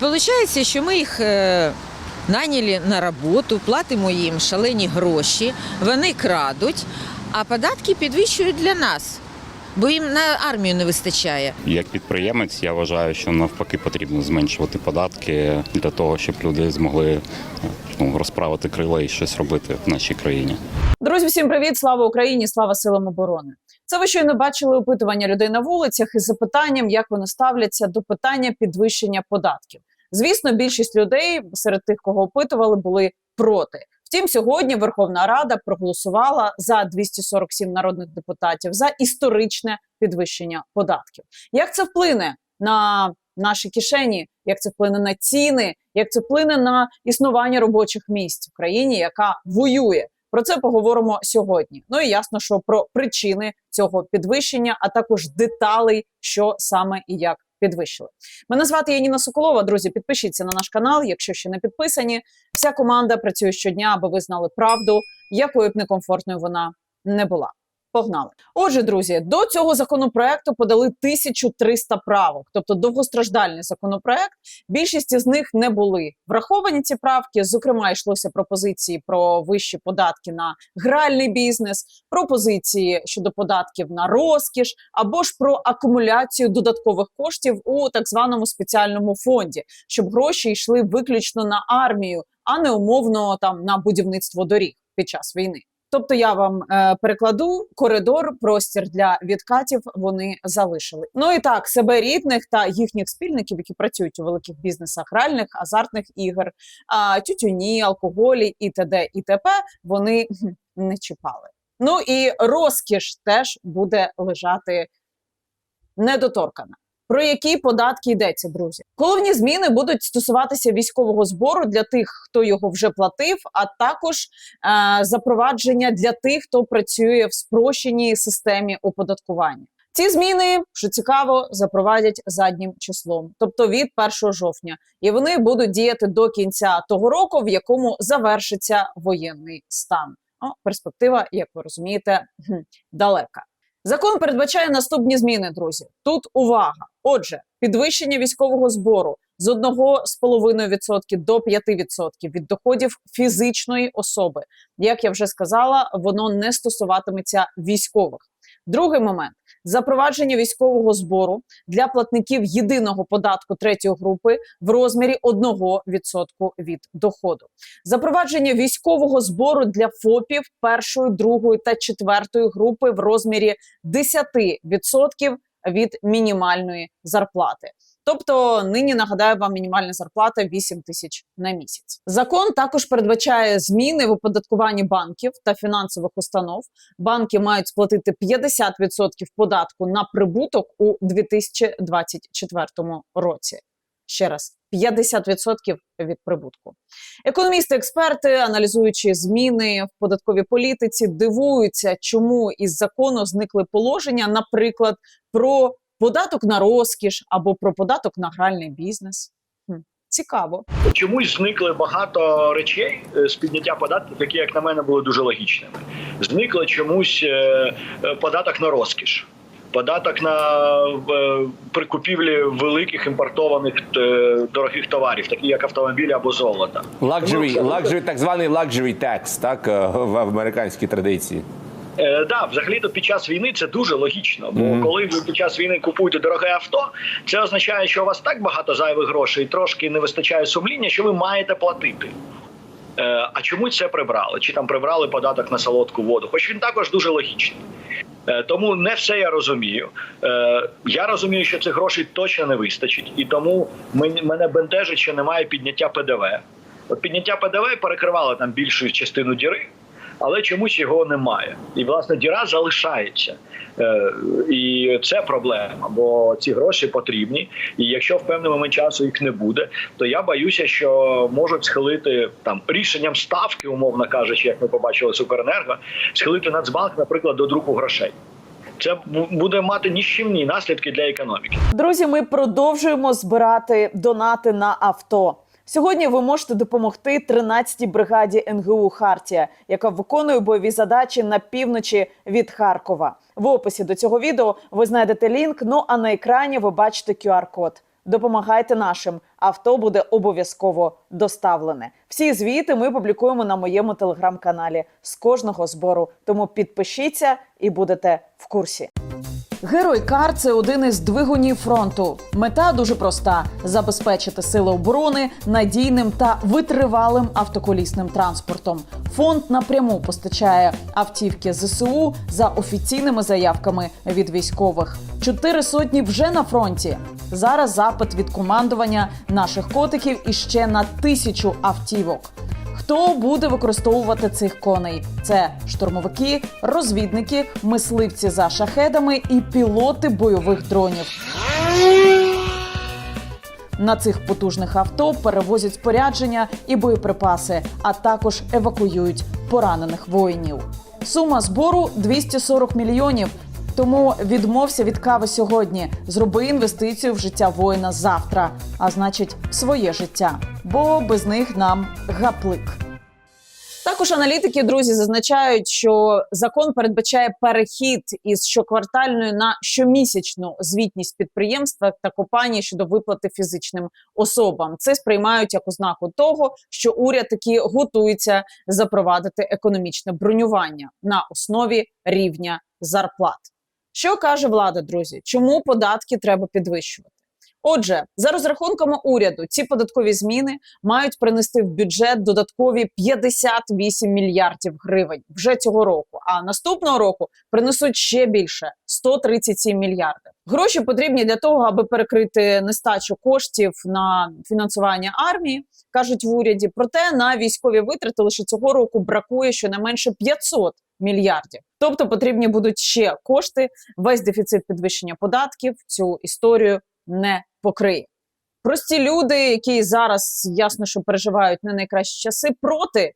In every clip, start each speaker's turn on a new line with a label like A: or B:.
A: Получається, що ми їх е, наняли на роботу, платимо їм шалені гроші, вони крадуть, а податки підвищують для нас, бо їм на армію не вистачає.
B: Як підприємець, я вважаю, що навпаки потрібно зменшувати податки для того, щоб люди змогли ну, розправити крила і щось робити в нашій країні.
C: Друзі, всім привіт! Слава Україні! Слава силам оборони! Це ви щойно бачили опитування людей на вулицях із запитанням, як вони ставляться до питання підвищення податків. Звісно, більшість людей серед тих, кого опитували, були проти. Втім, сьогодні Верховна Рада проголосувала за 247 народних депутатів за історичне підвищення податків. Як це вплине на наші кишені? Як це вплине на ціни? Як це вплине на існування робочих місць в країні, яка воює? Про це поговоримо сьогодні. Ну і ясно, що про причини цього підвищення, а також деталей, що саме і як підвищили. Мене звати Яніна Соколова. Друзі, підпишіться на наш канал, якщо ще не підписані. Вся команда працює щодня, аби ви знали правду, якою б некомфортною вона не була. Погнали. Отже, друзі, до цього законопроекту подали 1300 правок, тобто довгостраждальний законопроект. Більшість із них не були враховані ці правки. Зокрема, йшлося пропозиції про вищі податки на гральний бізнес, пропозиції щодо податків на розкіш, або ж про акумуляцію додаткових коштів у так званому спеціальному фонді, щоб гроші йшли виключно на армію, а не умовно там на будівництво доріг під час війни. Тобто я вам е, перекладу коридор, простір для відкатів вони залишили. Ну і так, себе рідних та їхніх спільників, які працюють у великих бізнесах гральних, азартних ігор, а, тютюні, алкоголі і т.д. і т.п. вони не чіпали. Ну і розкіш теж буде лежати недоторкана. Про які податки йдеться, друзі? Головні зміни будуть стосуватися військового збору для тих, хто його вже платив, а також е, запровадження для тих, хто працює в спрощеній системі оподаткування. Ці зміни, що цікаво, запровадять заднім числом, тобто від 1 жовтня, і вони будуть діяти до кінця того року, в якому завершиться воєнний стан. О, перспектива, як ви розумієте, далека. Закон передбачає наступні зміни, друзі. Тут увага. Отже, підвищення військового збору з 1,5% до 5% від доходів фізичної особи. Як я вже сказала, воно не стосуватиметься військових. Другий момент запровадження військового збору для платників єдиного податку третьої групи в розмірі 1% від доходу. Запровадження військового збору для ФОПів першої, другої та четвертої групи в розмірі 10% від мінімальної зарплати. Тобто нині нагадаю вам мінімальна зарплата 8 тисяч на місяць. Закон також передбачає зміни в оподаткуванні банків та фінансових установ. Банки мають сплатити 50% податку на прибуток у 2024 році. Ще раз. 50% від прибутку. Економісти, експерти, аналізуючи зміни в податковій політиці, дивуються, чому із закону зникли положення, наприклад, про податок на розкіш або про податок на гральний бізнес. Хм, цікаво.
D: Чомусь зникли багато речей е, з підняття податків, які, як на мене, були дуже логічними. Зникли чомусь е, е, податок на розкіш, податок на е, при купівлі великих імпортованих дорогих товарів, такі як автомобілі або золото.
E: Luxury,
D: Ну,
E: luxury, так званий luxury tax, так в американській традиції.
D: Е, да, взагалі то під час війни це дуже логічно. Бо
E: Мгм.
D: коли ви під час війни купуєте дороге авто, це означає, що у вас так багато зайвих грошей, і трошки не вистачає сумління, що ви маєте платити. Е, а чому це прибрали? Чи там прибрали податок на солодку воду? Хоч він також дуже логічний. Е, Тому не все я розумію. Е, Я розумію, що цих грошей точно не вистачить, і тому мене бентежить, що немає підняття ПДВ. От підняття ПДВ перекривало там більшу частину діри, але чомусь його немає. І власне діра залишається. Е, І це проблема, бо ці гроші потрібні. І якщо в певний момент часу їх не буде, то я боюся, що можуть схилити там рішенням ставки, умовно кажучи, як ми побачили з схилити Нацбанк, наприклад, до друку грошей. Це буде мати ніщівні наслідки для економіки.
C: Друзі, ми продовжуємо збирати донати на авто. Сьогодні ви можете допомогти 13-й бригаді НГУ Хартія, яка виконує бойові задачі на півночі від Харкова. В описі до цього відео ви знайдете лінк. Ну а на екрані ви бачите QR-код. Допомагайте нашим. Авто буде обов'язково доставлене. Всі звіти ми публікуємо на моєму телеграм-каналі з кожного збору. Тому підпишіться і будете в курсі. Герой Кар це один із двигунів фронту. Мета дуже проста: забезпечити сили оборони надійним та витривалим автоколісним транспортом. Фонд напряму постачає автівки ЗСУ за офіційними заявками від військових. Чотири сотні вже на фронті. Зараз запит від командування наших котиків іще на тисячу автівок. Хто буде використовувати цих коней? Це штурмовики, розвідники, мисливці за шахедами і пілоти бойових дронів. На цих потужних авто перевозять спорядження і боєприпаси, а також евакуюють поранених воїнів. Сума збору 240 мільйонів. Тому відмовся від кави сьогодні. Зроби інвестицію в життя воїна завтра, а значить, своє життя. Бо без них нам гаплик. Також аналітики, друзі, зазначають, що закон передбачає перехід із щоквартальної на щомісячну звітність підприємства та компанії щодо виплати фізичним особам. Це сприймають як ознаку того, що уряд таки готується запровадити економічне бронювання на основі рівня зарплат. Що каже влада, друзі? Чому податки треба підвищувати? Отже, за розрахунками уряду, ці податкові зміни мають принести в бюджет додаткові 58 мільярдів гривень вже цього року. А наступного року принесуть ще більше 137 мільярдів. Гроші потрібні для того, аби перекрити нестачу коштів на фінансування армії, кажуть в уряді. Проте на військові витрати лише цього року бракує щонайменше 500 мільярдів. Тобто потрібні будуть ще кошти. Весь дефіцит підвищення податків цю історію не покриє. Прості люди, які зараз ясно, що переживають не найкращі часи, проти е,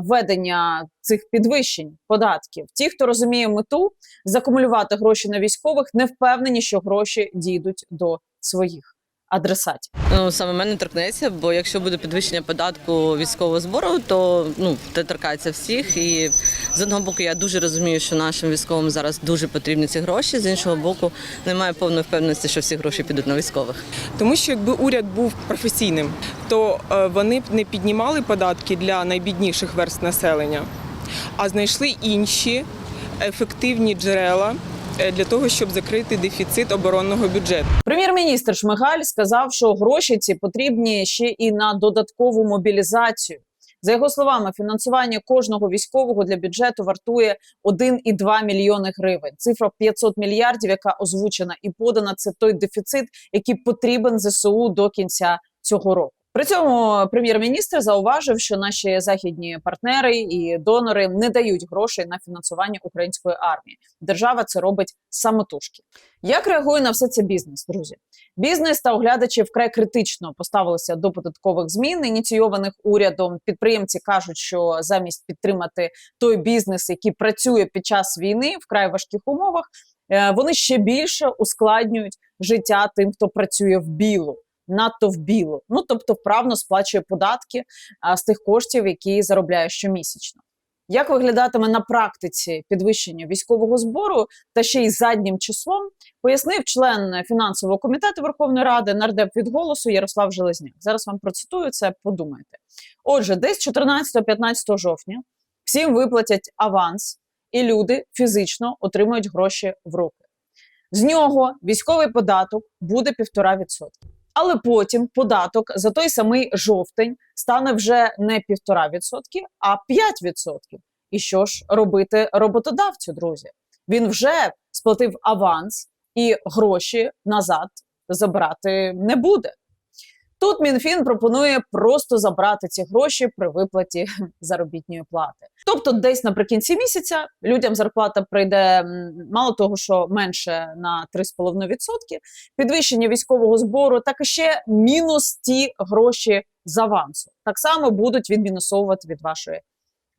C: введення цих підвищень податків. Ті, хто розуміє мету закумулювати гроші на військових, не впевнені, що гроші дійдуть до своїх адресатів.
F: Ну, саме мене торкнеться, бо якщо буде підвищення податку військового збору, то ну це торкається всіх. І з одного боку, я дуже розумію, що нашим військовим зараз дуже потрібні ці гроші. З іншого боку, немає повної впевненості, що всі гроші підуть на військових.
G: Тому що якби уряд був професійним, то е, вони б не піднімали податки для найбідніших верст населення, а знайшли інші ефективні джерела для того, щоб закрити дефіцит оборонного бюджету.
C: Прем'єр-міністр Шмигаль сказав, що гроші ці потрібні ще і на додаткову мобілізацію. За його словами, фінансування кожного військового для бюджету вартує 1,2 мільйони гривень. Цифра 500 мільярдів, яка озвучена і подана, це той дефіцит, який потрібен ЗСУ до кінця цього року. При цьому прем'єр-міністр зауважив, що наші західні партнери і донори не дають грошей на фінансування української армії. Держава це робить самотужки. Як реагує на все це бізнес, друзі? Бізнес та оглядачі вкрай критично поставилися до податкових змін, ініційованих урядом. Підприємці кажуть, що замість підтримати той бізнес, який працює під час війни в край важких умовах, е, вони ще більше ускладнюють життя тим, хто працює в білу. Надто в білу, ну тобто вправно сплачує податки а, з тих коштів, які заробляє щомісячно. Як виглядатиме на практиці підвищення військового збору та ще й заднім числом, пояснив член фінансового комітету Верховної Ради нардеп від голосу Ярослав Железняк. Зараз вам процитую це. Подумайте. Отже, десь 14-15 жовтня всім виплатять аванс, і люди фізично отримують гроші в руки. З нього військовий податок буде 1,5%. Але потім податок за той самий жовтень стане вже не 1,5%, а 5%. І що ж робити роботодавцю, друзі? Він вже сплатив аванс і гроші назад забрати не буде. Тут МінФін пропонує просто забрати ці гроші при виплаті заробітної плати. Тобто, десь наприкінці місяця людям зарплата прийде мало того, що менше на 3,5%, підвищення військового збору, так і ще мінус ті гроші з авансу. Так само будуть відмінусовувати від вашої е,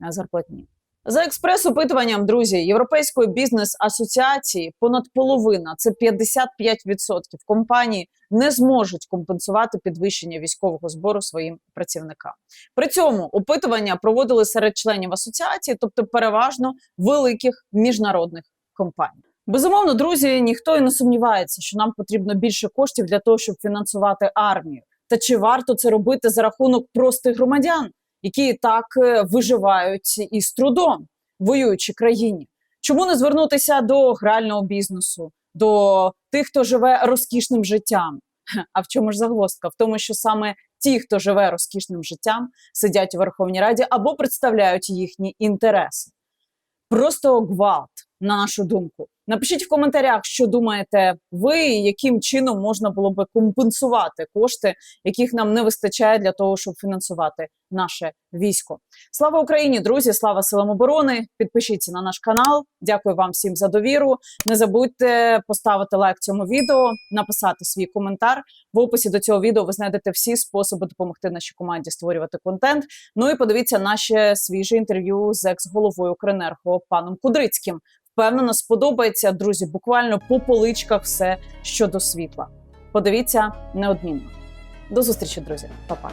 C: зарплатні. За експрес-опитуванням, друзі, Європейської бізнес-асоціації понад половина, це 55% компаній, не зможуть компенсувати підвищення військового збору своїм працівникам. При цьому опитування проводили серед членів асоціації, тобто переважно великих міжнародних компаній. Безумовно, друзі, ніхто і не сумнівається, що нам потрібно більше коштів для того, щоб фінансувати армію. Та чи варто це робити за рахунок простих громадян, які так е, виживають із трудом в країні? Чому не звернутися до грального бізнесу, до тих, хто живе розкішним життям? А в чому ж загвоздка? В тому, що саме ті, хто живе розкішним життям, сидять у Верховній Раді або представляють їхні інтереси. Просто гвалт, на нашу думку. Напишіть в коментарях, що думаєте ви, яким чином можна було би компенсувати кошти, яких нам не вистачає для того, щоб фінансувати наше військо. Слава Україні, друзі! Слава силам оборони! Підпишіться на наш канал. Дякую вам всім за довіру. Не забудьте поставити лайк цьому відео, написати свій коментар. В описі до цього відео ви знайдете всі способи допомогти нашій команді створювати контент. Ну і подивіться наше свіже інтерв'ю з екс-головою Укренерго паном Кудрицьким. Впевнено, сподобається, друзі. Буквально по поличках все щодо світла. Подивіться неодмінно. До зустрічі, друзі, Па-па.